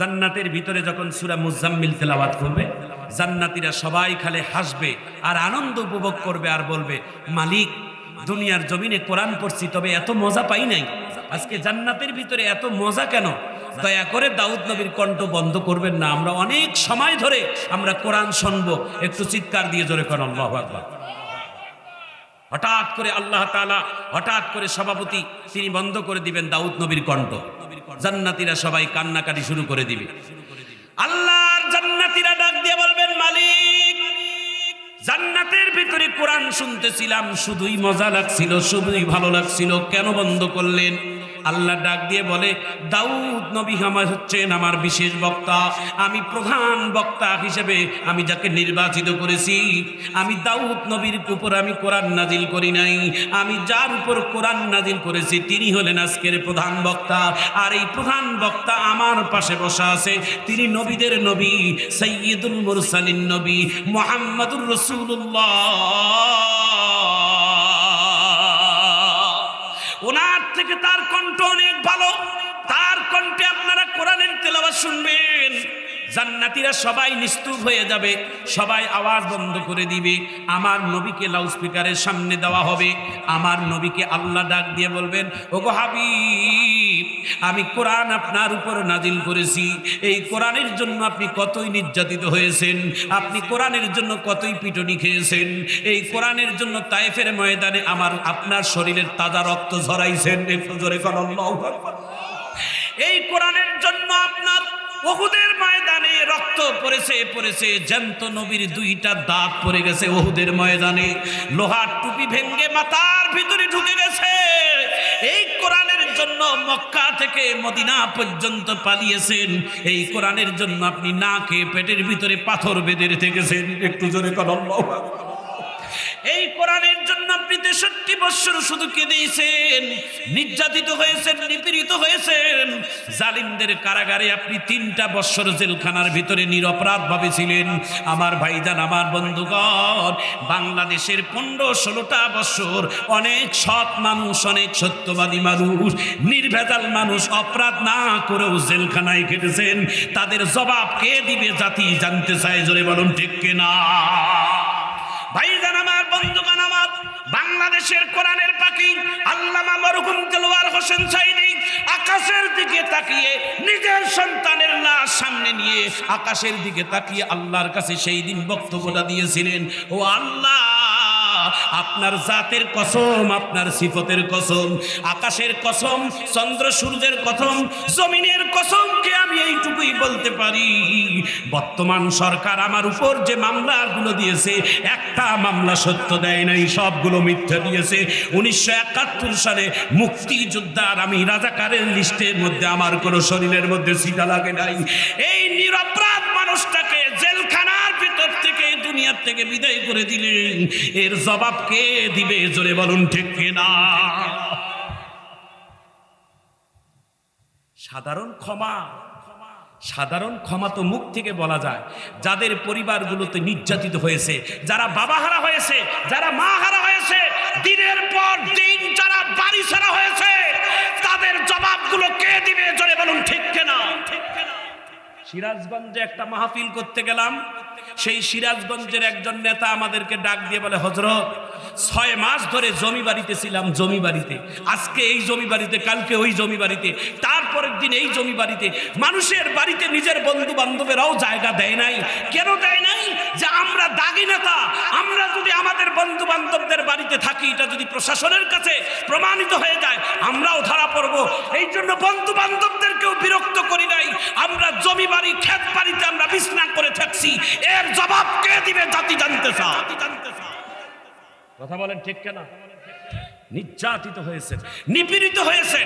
জান্নাতের ভিতরে যখন সুরা মুজাম্মিল তেলাওয়াত করবে, জান্নাতীরা সবাই খালে হাসবে আর আনন্দ উপভোগ করবে আর বলবে, মালিক, দুনিয়ার জমিনে কোরআন পড়ছি, তবে এত মজা পাই নাই। আজকে জান্নাতের ভিতরে এত মজা কেন? দয়া করে দাউদ নবীর কণ্ঠ বন্ধ করবেন না। আমরা অনেক সময় ধরে আমরা কোরআন শুনব। একটু চিৎকার দিয়ে জোরে করেন, আল্লাহ হঠাৎ করে আল্লাহ তালা হঠাৎ করে সভাপতি তিনি বন্ধ করে দিবেন দাউদ নবীর কণ্ঠ। জান্নাতিরা সবাই কান্নাকাটি শুরু করে দিবে। আল্লাহর জান্নাতিরা ডাক দিয়ে বলবেন, মালিক, জান্নাতের ভিতরে কোরআন শুনতেছিলাম, শুধুই মজা লাগছিল, শুধুই ভালো লাগছিল, কেন বন্ধ করলেন? আল্লাহ ডাক দিয়ে বলে, দাউদ নবী আমার হচ্ছেন আমার বিশেষ বক্তা। আমি প্রধান বক্তা হিসেবে আমি যাকে নির্বাচিত করেছি। আমি দাউদ নবীর উপর আমি কোরআন নাজিল করি নাই। আমি যার উপর কোরআন নাজিল করেছি, তিনি হলেন আজকের প্রধান বক্তা। আর এই প্রধান বক্তা আমার পাশে বসা আছে। তিনি নবীদের নবী সৈয়দুল মুরসালিন নবী, মোহাম্মদুর রসুল্লাহ তার আপনারা কোরআনের তেলাওয়াত শুনবেন। জান্নাতীরা সবাই নিস্তুপ হয়ে যাবে, সবাই আওয়াজ বন্ধ করে দিবে। আমার নবীকে লাউডস্পিকারের সামনে দেওয়া হবে, আমার নবীকে আল্লাহ ডাক দিয়ে বলবেন, ওগো হাবিব, আমি কোরআন আপনার উপর নাজিল করেছি। এই কোরআনের জন্য আপনি কতই নির্যাতিত হয়েছেন, আপনি কোরআনের জন্য কতই পিটনি খেয়েছেন, এই কোরআনের জন্য তাইফের ময়দানে আমার, আপনার শরীরের তাজা রক্ত ঝরাইছেন। একটু জোরে কর। এই কোরআনের জন্য আপনার ওহুদের ময়দানে রক্ত পড়েছে পড়েছে। জ্যান্ত নবীর দুইটা দাঁত পড়ে গেছে ওহুদের ময়দানে। লোহার টুপি ভেঙ্গে মাথার ভিতরে ঢুকে গেছে। এই কোরআনের জন্য মক্কা থেকে মদিনা পর্যন্ত পালিয়েছেন। এই কোরআনের জন্য আপনি না খেয়ে পেটের ভিতরে পাথর বেঁধে গেছেন। একটু জোরে আকবার। এই কোরআনের আপনি তেষট্টি বৎসর শুধু কেঁদেছেন নির্যাতিত হয়েছেন, নিপীড়িত হয়েছেন। জালিমদের কারাগারে আপনি তিনটা বৎসর জেলখানার ভিতরে নিরপরাধ ভাবে ছিলেন। আমার ভাইজান, আমার বন্ধুগণ, বাংলাদেশের পনেরো ষোলোটা বৎসর অনেক সৎ মানুষ, অনেক সত্যবাদী মানুষ, নির্ভেজাল মানুষ অপরাধ না করেও জেলখানায় কেটেছেন তাদের জবাব কে দিবে জাতি জানতে চায়, জোরে বলুন ঠিক কিনা? ভাইজান আমার আমার বাংলাদেশের কোরআনের পাখি আল্লামা মরহুম দেলোয়ার হোসেন সাইদি আকাশের দিকে তাকিয়ে নিজের সন্তানের লাশ সামনে নিয়ে আকাশের দিকে তাকিয়ে আল্লাহর কাছে সেই দিন বক্তব্যটা দিয়েছিলেন, ও আল্লাহ! আপনার জাতের কসম, আপনার সিফতের কসম, আকাশের কসম, চন্দ্র সূর্যের কসম, জমিনের কসমকে আমি এইটুকুই বলতে পারি। বর্তমান সরকার আমার উপর যে মামলাগুলো দিয়েছে, একটা মামলা সত্য দেয় নাই, সবগুলো মিথ্যা দিয়েছে। উনিশশো একাত্তর সালে মুক্তিযোদ্ধার আমি রাজাকারের লিস্টের মধ্যে আমার কোনো শরীরের মধ্যে সিটা লাগে নাই। এই নিরপরাধ মানুষটাকে জেলখানার ভিতর থেকে দুনিয়ার থেকে বিদায় করে দিলেন। এর জবাব কে দিবে? জোরে বলুন, ঠিক কিনা? সাধারণ ক্ষমা। সাধারণ ক্ষমা তো মুখ থেকে বলা যায়। যাদের পরিবারগুলোতে নির্যাতিত হয়েছে, যারা বাবা হারা হয়েছে, যারা মা হারা হয়েছে, দিনের পর দিন যারা বাড়ি ছাড়া হয়েছে, তাদের জবাবগুলো কে দিবে? জোরে বলুন, ঠিক কেনা? সিরাজগঞ্জে একটা মাহফিল করতে গেলাম। সেই সিরাজগঞ্জের একজন নেতা আমাদেরকে ডাক দিয়ে বলে হজরত ছয় মাস ধরে জমি বাড়িতে ছিলাম, জমি বাড়িতে। আজকে এই জমি বাড়িতে, কালকে ওই জমি বাড়িতে। তারপরের দিন এই জমি বাড়িতে, মানুষের বাড়িতে নিজের বন্ধু বান্ধবেরাও জায়গা দেয় নাই। কেন দেয় নাই? যে আমরা দাগি নেতা, আমরা যদি আমাদের বন্ধু বান্ধবদের বাড়িতে থাকি, এটা যদি প্রশাসনের কাছে প্রমাণিত হয়ে যায়, আমরাও ধরা পড়ব। এই জন্য বন্ধু বান্ধবদেরকেও বিরক্ত করি নাই। আমরা জমি বাড়ি, ক্ষেত বাড়িতে আমরা বিছনা করে থাকছি। এর জবাব কে দিবে জাতি জানতে কথা বলেন ঠিক কেনা? নির্যাতিত হয়েছে নিপীড়িত হয়েছে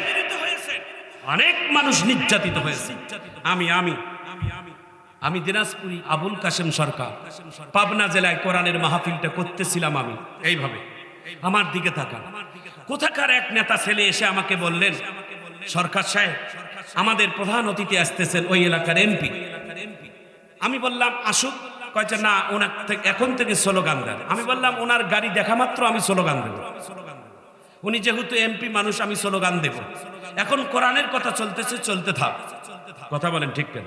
অনেক মানুষ নির্যাতিত হয়েছে। আমি আমি। আমি দিনাজপুরি আবুল কাশেম সরকার। পাবনা জেলায় কোরআনের মাহফিলটা করতেছিলাম আমি। এইভাবে। আমার দিকে থাকা কোথাকার এক নেতা ছেলে এসে আমাকে বললেন, সরকার সাহেব, আমাদের প্রধান অতিথি আসতেছেন ওই এলাকার এমপি। আমি বললাম, আসুক। কয়েছে না, ওনার এখন থেকে স্লোগান দেন। আমি বললাম, ওনার গাড়ি দেখা মাত্র আমি স্লোগান দেব। উনি যেহেতু এমপি, মানুষ, আমি স্লোগান দেব। এখন কোরআনের কথা চলতেছে, চলতে থাক। কথা বলেন ঠিক কেন?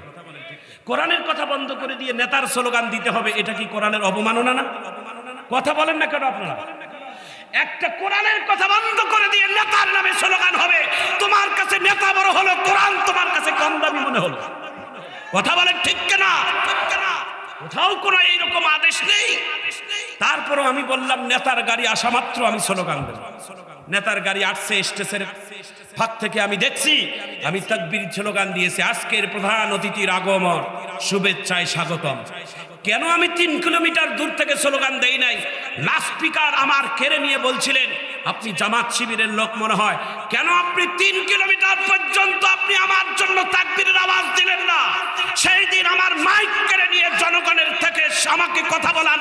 কোরআনের কথা বন্ধ করে দিয়ে নেতার স্লোগান দিতে হবে, এটা কি কোরআনের অবমাননা না? কথা বলেন না কেন আপনারা? একটা কোরআনের কথা বন্ধ করে দিয়ে নেতার নামে স্লোগান হবে, তোমার কাছে নেতা বড় হলো, কোরআন তোমার কাছে কম দামি মনে হলো। কথা বলেন ঠিক কেনা? কোথাও কোনো এইরকম আদেশ নেই। তারপরও আমি বললাম, নেতার গাড়ি আসা মাত্র আমি স্লোগান দেব। নেতার গাড়ি আসছে স্টেশনের ফাঁক থেকে আমি দেখছি, আমি তাকবির স্লোগান দিয়েছি, আজকের প্রধান অতিথির আগমন, শুভেচ্ছায় স্বাগতম। কেন আমি তিন কিলোমিটার দূর থেকে স্লোগান দেই নাই? লাস্পিকার আমার কেড়ে নিয়ে বলছিলেন, আপনি জামাত শিবিরের লোক মনে হয়। কেন আপনি তিন কিলোমিটার পর্যন্ত আপনি আমার জন্য তাকবিরের আওয়াজ দিলেন না? সেই দিন আমার মাইক কেড়ে নিয়ে জনগণের থেকে আমাকে কথা বলার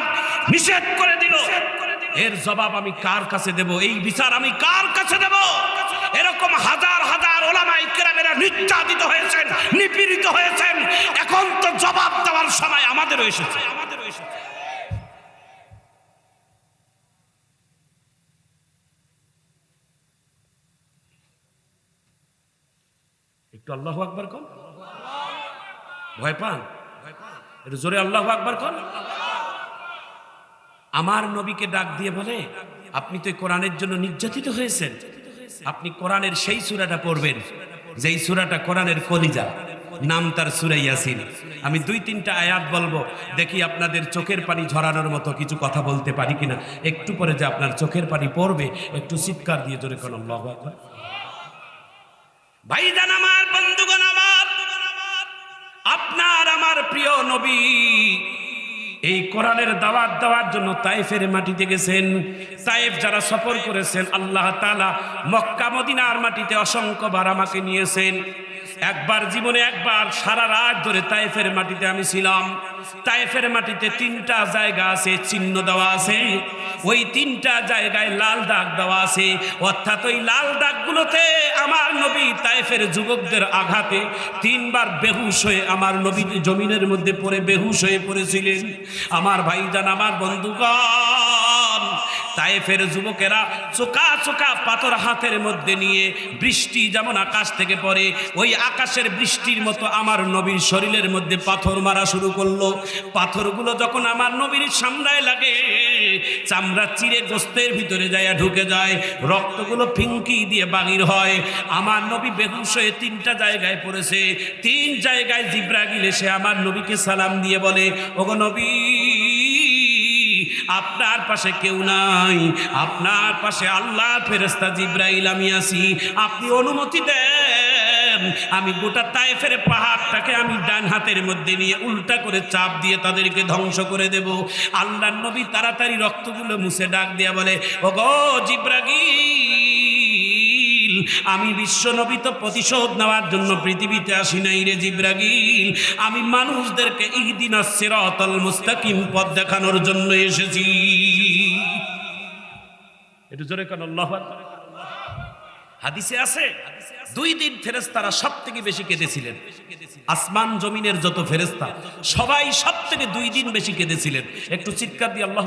নিষেধ করে দিল। এর জবাব আমি কার কাছে দেব? এই বিচার আমি কার কাছে দেব? এরকম হাজার হাজার ওলামাই কেরামেরা নির্যাতিত হয়েছেন, নিপীড়িত হয়েছেন। এখন তো জবাব দেওয়ার সময় আমাদেরও এসেছে। আমাদেরও এসেছে একটু আল্লাহ আকবার কন। ভয় পান? একটু জোরে আল্লাহ আকবার কন। আমার নবীকে ডাক দিয়ে বলে, আপনি তো কোরআনের জন্য নির্যাতিত হয়েছেন। আপনি কোরআনের সেই সুরাটা পড়বেন, যেই সুরাটা কোরআনের কলিজা। নাম তার সুরাই ইয়াসিন। আমি দুই তিনটা আয়াত বলব। দেখি আপনাদের চোখের পানি ঝরানোর মতো কিছু কথা বলতে পারি কিনা। একটু পরে যে আপনার চোখের পানি পড়বে, একটু চিৎকার দিয়ে জোরে কোন ভাইজান আমার আমার, আপনার আমার প্রিয় নবী এই কোরআনের দাওয়াত দেওয়ার জন্য তাইফের মাটিতে গেছেন। তাইফ যারা সফর করেছেন, আল্লাহ তালা মক্কা, মদিনার মাটিতে অসংখ্যবার আমাকে নিয়েছেন। একবার জীবনে একবার সারা রাত ধরে তাইফের মাটিতে আমি ছিলাম। তাইফের মাটিতে তিনটা জায়গা আছে, চিহ্ন দেওয়া আছে। ওই তিনটা জায়গায় লাল দাগ দেওয়া আছে। অর্থাৎ ওই লাল দাগগুলোতে আমার নবী তাইফের যুবকদের আঘাতে তিনবার বেহুশ হয়ে আমার নবী জমিনের মধ্যে পড়ে বেহুশ হয়ে পড়েছিলেন। আমার ভাইজান, আমার বন্ধুগণ তাইফের যুবকেরা চোকা চোকা পাথর হাতের মধ্যে নিয়ে বৃষ্টি যেমন আকাশ থেকে পড়ে, ওই আকাশের বৃষ্টির মতো আমার নবীর শরীরের মধ্যে পাথর মারা শুরু করল। পাথরগুলো যখন আমার নবীর সামনায় লাগে, চামড়া চিরে গোস্তের ভিতরে যায় ঢুকে যায়, রক্তগুলো ফিঙ্কি দিয়ে বাগির হয়। আমার নবী বেহুশ হয়ে তিনটা জায়গায় পড়েছে, তিন জায়গায় জিব্রাগিল এসে আমার নবীকে সালাম দিয়ে বলে, ওগো নবী আপনার পাশে কেউ নাই। আপনার পাশে আল্লাহ ফেরেস্তা জিব্রাইল, আমি আসি আপনি অনুমতি দেন। আমি গোটা তাইফের পাহাড়টাকে আমি ডান হাতের মধ্যে নিয়ে উল্টা করে চাপ দিয়ে তাদেরকে ধ্বংস করে দেব। আল্লাহ নবী তাড়াতাড়ি রক্তগুলো মুছে ডাক দিয়া বলে ও গো জিব্রাগিল। আমি বিশ্ব নবী তো প্রতিশোধ নেওয়ার জন্য পৃথিবীতে আসি নাই রে জিব্রাগিল। আমি মানুষদেরকে ইহদিন সিরাতাল মুস্তাকিম পথ দেখানোর জন্য এসেছি। একটু জোরে কেন আল্লাহু হাদিসে আছে দুই দিন ফেরেস্তারা সব থেকে বেশি কেঁদেছিলেন। আসমান জমিনের যত ফেরেস্তা সবাই সব থেকে দুই দিন বেশি কেঁদেছিলেন। একটু চিৎকার দিয়ে আল্লাহ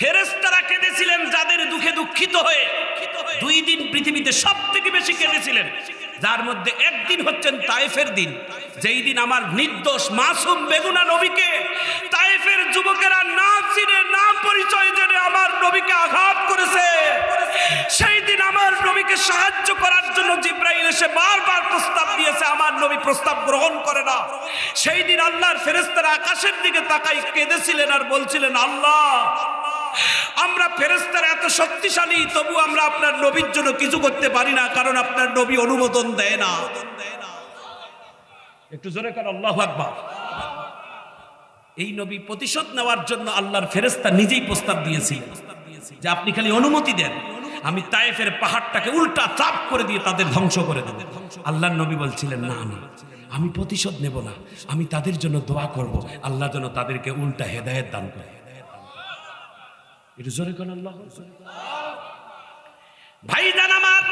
ফেরেস্তারা কেঁদেছিলেন যাদের দুঃখে দুঃখিত হয়ে। দুই দিন পৃথিবীতে সব থেকে বেশি কেঁদেছিলেন। যার মধ্যে একদিন হচ্ছেন তাইফের দিন। যেই দিন আমার নির্দোষ মাসুম বেগুনা নবীকে তাইফের যুবকেরা না চিনে, না পরিচয় জেনে আমার নবীকে আঘাত করেছে। সেই দিন আমার নবীকে সাহায্য করার জন্য জিব্রাইল এসে বারবার প্রস্তাব দিয়েছে, আমার নবী প্রস্তাব গ্রহণ করে না। সেই দিন আল্লাহর ফেরেস্তারা আকাশের দিকে তাকাই কেঁদেছিলেন আর বলছিলেন, আল্লাহ আমরা ফেরেস্তারা এত শক্তিশালী, তবু আমরা আপনার নবীর জন্য কিছু করতে পারি না, কারণ আপনার নবী অনুমোদন দেয় না। একটু জোরে কর, আল্লাহ আকবার। এই নবী প্রতিশোধ নেওয়ার জন্য আল্লাহর ফেরেস্তা নিজেই প্রস্তাব দিয়েছিলেন, যে আপনি খালি অনুমতি দেন, আমি তায়েফের পাহাড়টাকে উল্টা চাপ করে দিয়ে তাদের ধ্বংস করে দেব। আল্লাহর নবী বলছিলেন, না না, আমি প্রতিশোধ নেব না, আমি তাদের জন্য দোয়া করব, আল্লাহ যেন তাদেরকে উল্টা হেদায়েত দান করে। জোরে আল্লাহ। ভাইজান আমার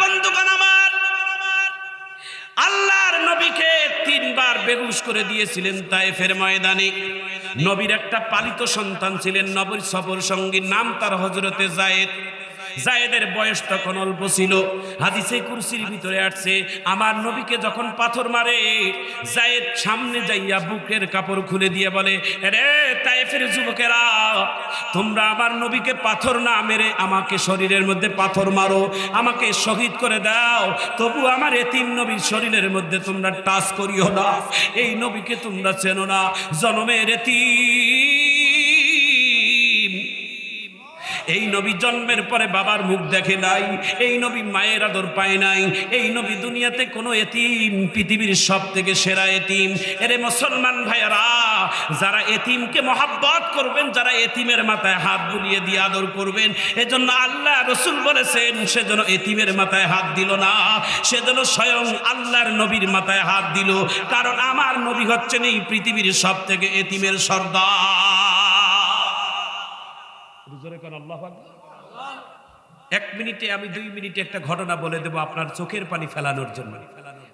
আমার, আল্লাহর নবীকে তিনবার বেহুশ করে দিয়েছিলেন তাই ফের ময়দানে। নবীর একটা পালিত সন্তান ছিলেন, নবীর সফর সঙ্গী নাম তার হজরতে জায়েদ জায়েদের বয়স তখন অল্প ছিল। হাদিসে কুরসির ভিতরে আসছে, আমার নবীকে যখন পাথর মারে, জায়েদ সামনে যাইয়া বুকের কাপড় খুলে দিয়ে বলে রে তাইফের যুবকেরা, তোমরা আমার নবীকে পাথর না মেরে আমাকে শরীরের মধ্যে পাথর মারো, আমাকে শহীদ করে দাও। তবু আমার এতিম নবীর শরীরের মধ্যে তোমরা টাচ করিও না। এই নবীকে তোমরা চেনো না। জনমের এতিম এই নবী জন্মের পরে বাবার মুখ দেখে নাই, এই নবী মায়ের আদর পায় নাই, এই নবী দুনিয়াতে কোনো এতিম, পৃথিবীর সব থেকে সেরা এতিম। এরে মুসলমান ভাইয়ারা, যারা এতিমকে মহাব্বত করবেন, যারা এতিমের মাথায় হাত বুলিয়ে দিয়ে আদর করবেন, এজন্য আল্লাহ রসুল বলেছেন, সে যেন এতিমের মাথায় হাত দিল না, সে যেন স্বয়ং আল্লাহর নবীর মাথায় হাত দিল। কারণ আমার নবী হচ্ছেন এই পৃথিবীর সব থেকে এতিমের সর্দার। জোরে কোন আল্লাহ এক মিনিটে আমি দুই মিনিটে একটা ঘটনা বলে দেব আপনার চোখের পানি ফেলানোর জন্য।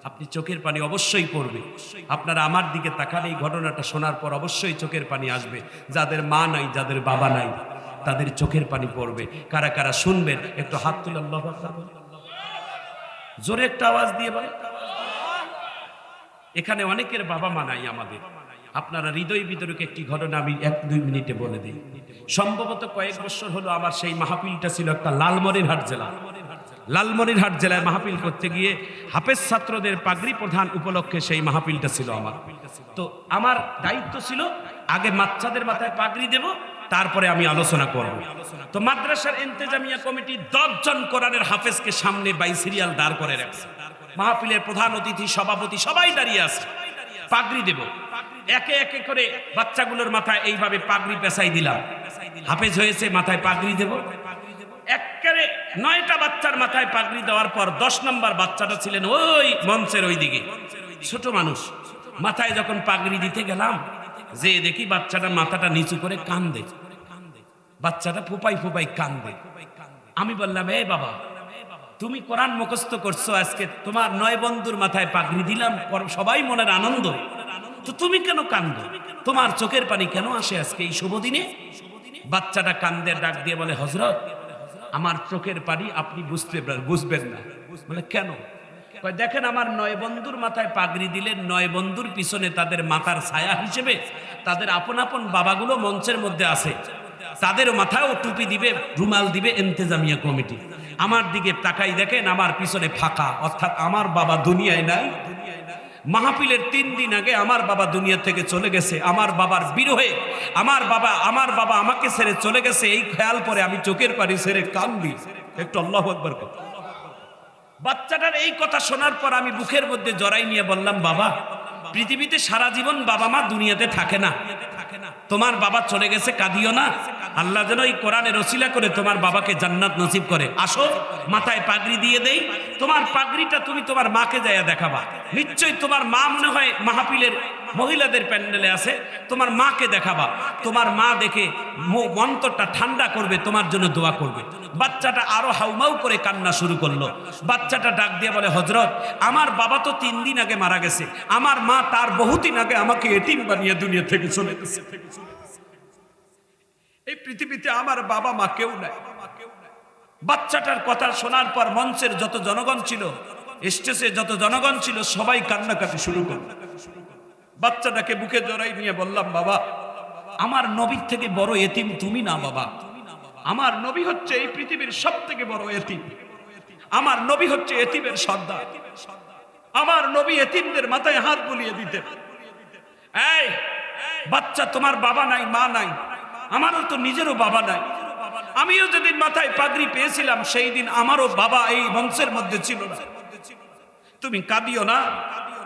আপনি চোখের পানি অবশ্যই পড়বে। আপনারা আমার দিকে তাকান, এই ঘটনাটা শোনার পর অবশ্যই চোখের পানি আসবে। যাদের মা নাই, যাদের বাবা নাই, তাদের চোখের পানি পড়বে। কারা কারা শুনবেন, একটু হাত তুলে আল্লাহ জোরে একটা আওয়াজ দিয়ে বলে এখানে অনেকের বাবা মা নাই আমাদের। আপনারা হৃদয় বিতরক একটি ঘটনা আমি এক দুই মিনিটে বলে দিই। সম্ভবত কয়েক বছর হলো আমার সেই মাহফিলটা ছিল একটা লালমনিরহাট জেলা। লালমনিরহাট জেলায় মাহফিল করতে গিয়ে হাফেজ ছাত্রদের পাগড়ি প্রধান উপলক্ষে সেই মাহফিলটা ছিল আমার। তো আমার দায়িত্ব ছিল, আগে বাচ্চাদের মাথায় পাগড়ি দেব, তারপরে আমি আলোচনা করব। তো মাদ্রাসার ইন্তেজামিয়া কমিটি দশজন কোরআনের হাফেজকে সামনে বাই সিরিয়াল দাঁড় করে রাখছে। মাহফিলের প্রধান অতিথি, সভাপতি সবাই দাঁড়িয়ে আছে। পাগড়ি দেব। একে একে করে বাচ্চাগুলোর মাথায় এইভাবে পাগড়ি পেঁচাই দিলাম। হাফেজ হয়েছে, মাথায় পাগড়ি দেব। একেবারে নয়টা বাচ্চার মাথায় পাগড়ি দেওয়ার পর দশ নম্বর বাচ্চাটা ছিলেন ওই মঞ্চের ওই দিকে ছোট মানুষ। মাথায় যখন পাগড়ি দিতে গেলাম, যে দেখি বাচ্চাটা মাথাটা নিচু করে কান্দে। বাচ্চাটা ফুপাই ফুপাই কান্দে। আমি বললাম এই বাবা, তুমি কোরআন মুখস্থ করছ আজকে। তোমার নয় বন্ধুর মাথায় পাগড়ি দিলাম। সবাই মনের আনন্দ। তো তুমি কেন কান্দ? তোমার চোখের পানি কেন আসে আজকে এই শুভ দিনে? বাচ্চাটা কান্দের ডাক দিয়ে বলে হজরত আমার চোখের পানি আপনি বুঝতে বুঝবেন না। বলে, কেন? দেখেন আমার নয় বন্ধুর মাথায় পাগড়ি দিলেন নয় বন্ধুর পিছনে তাদের মাথার ছায়া হিসেবে তাদের আপন আপন বাবাগুলো মঞ্চের মধ্যে আছে। তাদের মাথায়ও টুপি দিবে, রুমাল দিবে এন্তেজামিয়া কমিটি। আমার দিকে তাকাই দেখেন আমার পিছনে ফাঁকা, অর্থাৎ আমার বাবা দুনিয়ায় নাই দুনিয়ায় নাই মাহফিলের তিন দিন আগে আমার বাবা দুনিয়া থেকে চলে গেছে, আমার বাবার বিরোহে, আমার বাবা আমার বাবা আমাকে ছেড়ে চলে গেছে, এই খেয়াল পরে আমি চোখের পারি ছেড়ে কান্দি। একটু আল্লাহ একবার বাচ্চাটার এই কথা শোনার পর আমি বুকের মধ্যে জড়াই নিয়ে বললাম, বাবা, পৃথিবীতে সারা জীবন বাবা মা দুনিয়াতে থাকে না। তোমার বাবা চলে গেছে, কাঁদিও না। আল্লাহ যেন এই কোরআনের রসিলা করে তোমার বাবাকে জান্নাত নসিব করে। আসো, মাথায় পাগড়ি দিয়ে দেই। তোমার পাগড়িটা তুমি তোমার মাকে যাইয়া দেখাবা। নিশ্চয়ই তোমার মা মনে হয় মাহফিলের মহিলাদের প্যান্ডেলে আছে, তোমার মাকে দেখাবা। তোমার মা দেখে মো- অন্তরটা ঠান্ডা করবে, তোমার জন্য দোয়া করবে। বাচ্চাটা আরও হাউমাউ করে কান্না শুরু করল। বাচ্চাটা ডাক দিয়ে বলে, হজরত, আমার বাবা তো তিন দিন আগে মারা গেছে। আমার মা তার বহুদিন আগে আমাকে এটিম বানিয়ে দুনিয়া থেকে চলে গেছে। এই পৃথিবীতে আমার বাবা মা কেউ নাই। বাচ্চাটার কথা শোনার পর মঞ্চের যত জনগণ ছিল, স্টেজে যত জনগণ ছিল, সবাই কান্নাকাটি শুরু করল। বাচ্চাটাকে বুকে জড়াই নিয়ে বললাম, বাবা, আমার নবীর থেকে বড় এতিম তুমি না, বাবা। আমার নবী হচ্ছে এই পৃথিবীর সব থেকে বড় এতিম। আমার নবী হচ্ছে এতিমের সর্দার। আমার নবী এতিমদের মাথায় হাত বুলিয়ে দিতেন। এই, বাচ্চা তোমার বাবা নাই, মা নাই। আমারও তো নিজেরও বাবা নাই। আমিও যেদিন মাথায় পাগড়ি পেয়েছিলাম, সেই দিন আমারও বাবা এই বংশের মধ্যে ছিল না। তুমি কাঁদিও না।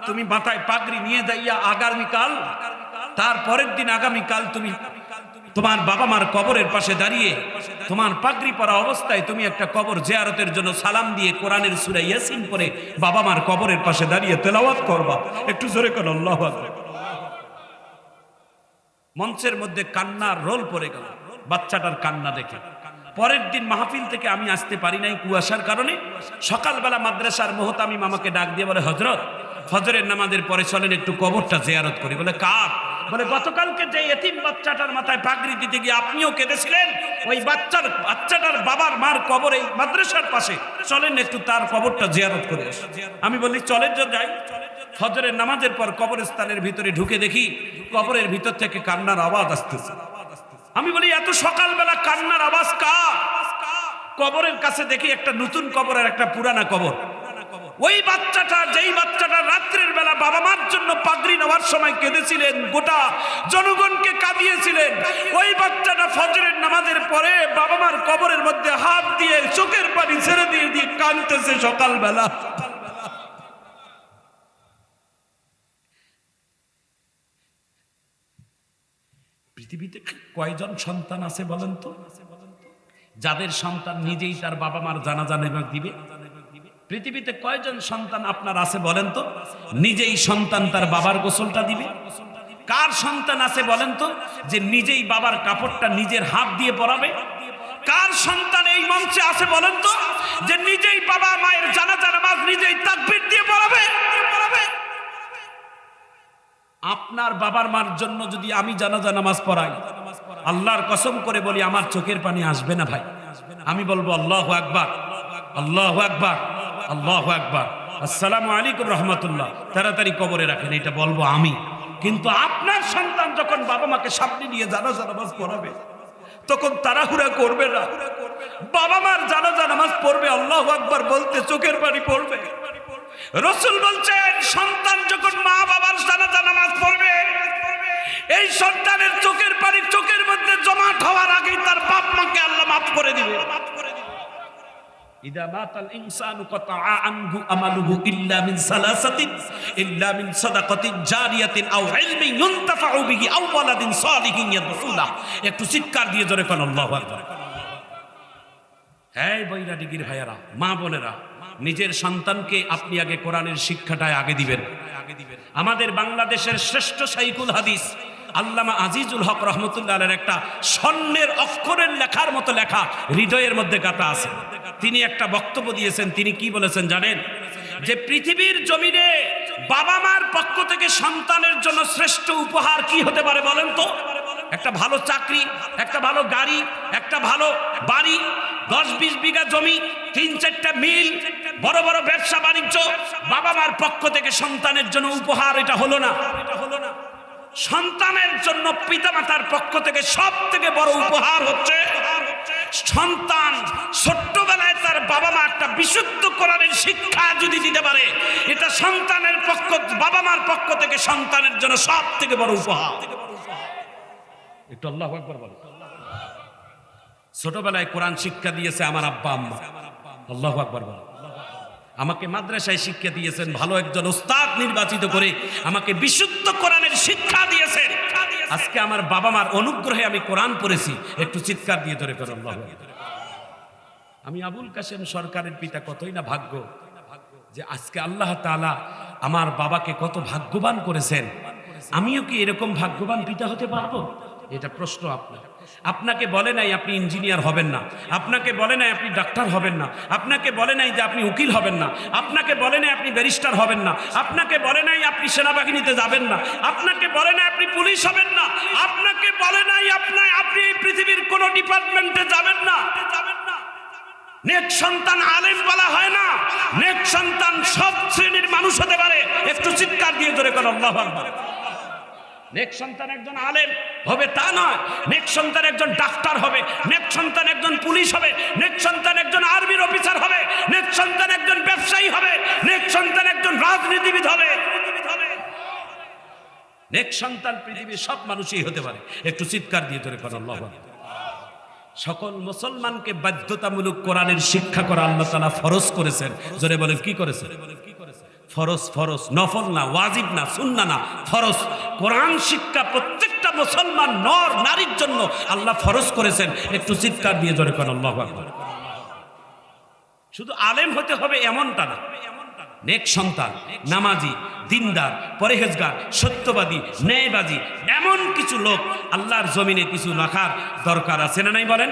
তুমি মাথায় পাগড়ি নিয়ে যাইয়া আগামীকাল, তার পরের দিন আগামীকাল তুমি তোমার বাবা মার কবরের পাশে দাঁড়িয়ে তোমার পাগড়ি পরা অবস্থায় তুমি একটা কবর জিয়ারতের জন্য সালাম দিয়ে কোরআনের সুরা ইয়াসিন করে বাবা মার কবরের পাশে দাঁড়িয়ে তেলাওয়াত করবা। একটু জোরে করো আল্লাহু মঞ্চের মধ্যে কান্নার রোল পড়ে গেল, বাচ্চাটার কান্না দেখে। পরের দিন মাহফিল থেকে আমি আসতে পারি নাই কুয়াশার কারণে। সকালবেলা মাদ্রাসার মোহতামিম আমাকে ডাক দিয়ে বলে হজরত ফজরের নামাজের পরে চলেন একটু কবরটা জিয়ারত করি। বলে, কার? বলে, গতকালকে যে এতিম বাচ্চাটার মাথায় পাগড়ি দিতে গিয়ে আপনিও কেঁদেছিলেন? ওই বাচ্চার, বাচ্চাটার বাবার মার কবর এই মাদ্রাসার পাশে। চলেন একটু তার কবরটা জিয়ারত করে। আমি বলি, চলেন যে যাই। ফজরের নামাজের পর কবরস্থানের ভিতরে ঢুকে দেখি, কবরের ভিতর থেকে কান্নার আওয়াজ আসতেছে। আমি বলি, এত সকালবেলা কান্নার আওয়াজ কা কবরের কাছে দেখি একটা নতুন কবর আর একটা পুরানা কবর। ওই বাচ্চাটা, যেই বাচ্চাটা রাত্রের বেলা বাবা মার জন্য পাগড়ি নেওয়ার সময় কেঁদেছিলেন, গোটা জনগণকে কাঁদিয়েছিলেন। ওই বাচ্চাটা ফজরের নামাজের পরে বাবা মার কবরের মধ্যে হাত দিয়ে চোখের পানি ছেড়ে দিয়ে দিয়ে কাঁদতেছে সকালবেলা। পৃথিবীতে কয়জন সন্তান আছে বলেন তো? যাদের সন্তান নিজেই তার বাবা মার জানাজা নেবার দিবে? পৃথিবীতে কয়জন সন্তান আপনার আছে বলেন তো? নিজেই সন্তান তার বাবার গোসলটা দিবে। কার সন্তান আছে বলেন তো? যে নিজেই বাবার কাপড়টা নিজের হাত দিয়ে পরাবে। কার সন্তান এই মঞ্চে আছে বলেন তো? যে নিজেই বাবা মায়ের জানাজা নামাজ নিজেই তাকবীর দিয়ে পড়াবে। আপনার বাবার মার জন্য যদি আমি জানাজা নামাজ পড়াই, আল্লাহর কসম করে বলি, আমার চোখের পানি আসবে না ভাই। আমি বলব, আল্লাহ আকবার আল্লাহ আকবার। আল্লাহ একবার আসসালামু আলাইকুম রহমতুল্লাহ। তাড়াতাড়ি কবরে রাখেন, এটা বলব আমি। কিন্তু আপনার সন্তান যখন বাবা মাকে সামনে নিয়ে জানাজা নামাজ পড়াবে, তখন তাড়াহুড়া করবে না। বাবা মার জানাজা নামাজ পড়বে, আল্লাহ আকবার বলতে চোখের পানি পড়বে। রসুল বলছেন, সন্তান যখন মা বাবার জানাজা নামাজ পড়বে, এই সন্তানের চোখের إذا مات الإنسان قطع عنه أمله إلا من ثلاثة إلا من صدقة جارية أو علم ينتفع به أو ولد صالح يدعو له একটু চিৎকার দিয়ে জোরে কোন আল্লাহু আকবার হ্যাঁ বইরা ডিগির ভাইয়ারা মা বোনেরা নিজের সন্তানকে আপনি আগে কোরআনের শিক্ষাটায় আগে দিবেন আমাদের বাংলাদেশের শ্রেষ্ঠ সাইকুল হাদিস আল্লামা আজিজুল হক রহমতুল্লাহ একটা স্বর্ণের অক্ষরের লেখার মতো লেখা হৃদয়ের মধ্যে গাতা আছে। তিনি একটা বক্তব্য দিয়েছেন, তিনি কি বলেছেন জানেন? যে পৃথিবীর জমিনে বাবা মার পক্ষ থেকে সন্তানের জন্য শ্রেষ্ঠ উপহার কি হতে পারে বলেন তো? একটা ভালো চাকরি, একটা ভালো গাড়ি, একটা ভালো বাড়ি, দশ বিশ বিঘা জমি, তিন চারটা মিল, বড় বড় ব্যবসা বাণিজ্য, বাবা মার পক্ষ থেকে সন্তানের জন্য উপহার এটা হলো না এটা হলো না। সন্তানের জন্য পিতামাতার পক্ষ থেকে সব থেকে বড় উপহার হচ্ছে সন্তান ছোট্টবেলায় তার বাবা মা একটা বিশুদ্ধ কোরআনের শিক্ষা যদি দিতে পারে, এটা সন্তানের পক্ষ বাবা মার পক্ষ থেকে সন্তানের জন্য সব থেকে বড় উপহার। একটু আল্লাহ ছোটবেলায় কোরআন শিক্ষা দিয়েছে আমার আব্বা আম্মা আল্লাহ আকবর বলো। আমাকে মাদ্রাসায় শিক্ষা দিয়েছেন, ভালো একজন ওস্তাদ নির্বাচিত করে আমাকে বিশুদ্ধ কোরআনের শিক্ষা দিয়েছেন। আজকে আমার বাবা মার অনুগ্রহে আমি কোরআন পড়েছি, একটু চিৎকার দিয়ে ধরে আকবার। আমি আবুল কাসেম সরকারের পিতা, কতই না ভাগ্য যে আজকে আল্লাহ তাআলা আমার বাবাকে কত ভাগ্যবান করেছেন। আমিও কি এরকম ভাগ্যবান পিতা হতে পারব? এটা প্রশ্ন আপনার। আপনাকে বলে নাই আপনি ইঞ্জিনিয়ার হবেন না। আপনাকে বলে নাই আপনি ডাক্তার হবেন না। আপনাকে বলে নাই যে আপনি উকিল হবেন না। আপনাকে বলে নাই আপনি ব্যারিস্টার হবেন না। আপনাকে বলে নাই আপনি সেনাবাহিনীতে যাবেন না। আপনাকে বলে নাই আপনি পুলিশ হবেন না। আপনাকে বলে নাই আপনার, আপনি এই পৃথিবীর কোন ডিপার্টমেন্টে যাবেন না। যাবেন না নেক সন্তান আলেম বলা হয় না। নেক সন্তান সব শ্রেণির মানুষ হতে পারে। একটু চিৎকার দিয়ে ধরে কর আল্লাহ নেক সন্তান একজন আলেম হবে তা নয়, নেক সন্তান একজন ডাক্তার হবে, নেক সন্তান একজন পুলিশ হবে, নেক সন্তান একজন আর্মির অফিসার হবে, নেক সন্তান একজন ব্যবসায়ী হবে, নেক সন্তান একজন রাজনীতিবিদ হবে। নেক সন্তান পৃথিবীর সব মানুষই হতে পারে। একটু চিৎকার দিয়ে ধরে কর, আল্লাহ সকল মুসলমানকে বাধ্যতামূলক কোরআনের শিক্ষা করা আল্লাহ তালা ফরজ করেছেন। জোরে বলেন, কি করেছেন? ফরজ ফরজ, নফল না, ওয়াজিব না, সুন্না না, ফরজ। কোরআন শিক্ষা প্রত্যেকটা মুসলমান নর, নারীর জন্য আল্লাহ ফরজ করেছেন। একটু চিৎকার দিয়ে জোরে করেন, আল্লাহ শুধু আলেম হতে হবে এমনটা না। নেক সন্তান, নামাজি, দিনদার, পরেহেজগার, সত্যবাদী, ন্যায়বাদী, এমন কিছু লোক আল্লাহর জমিনে কিছু রাখার দরকার আছে না নাই বলেন?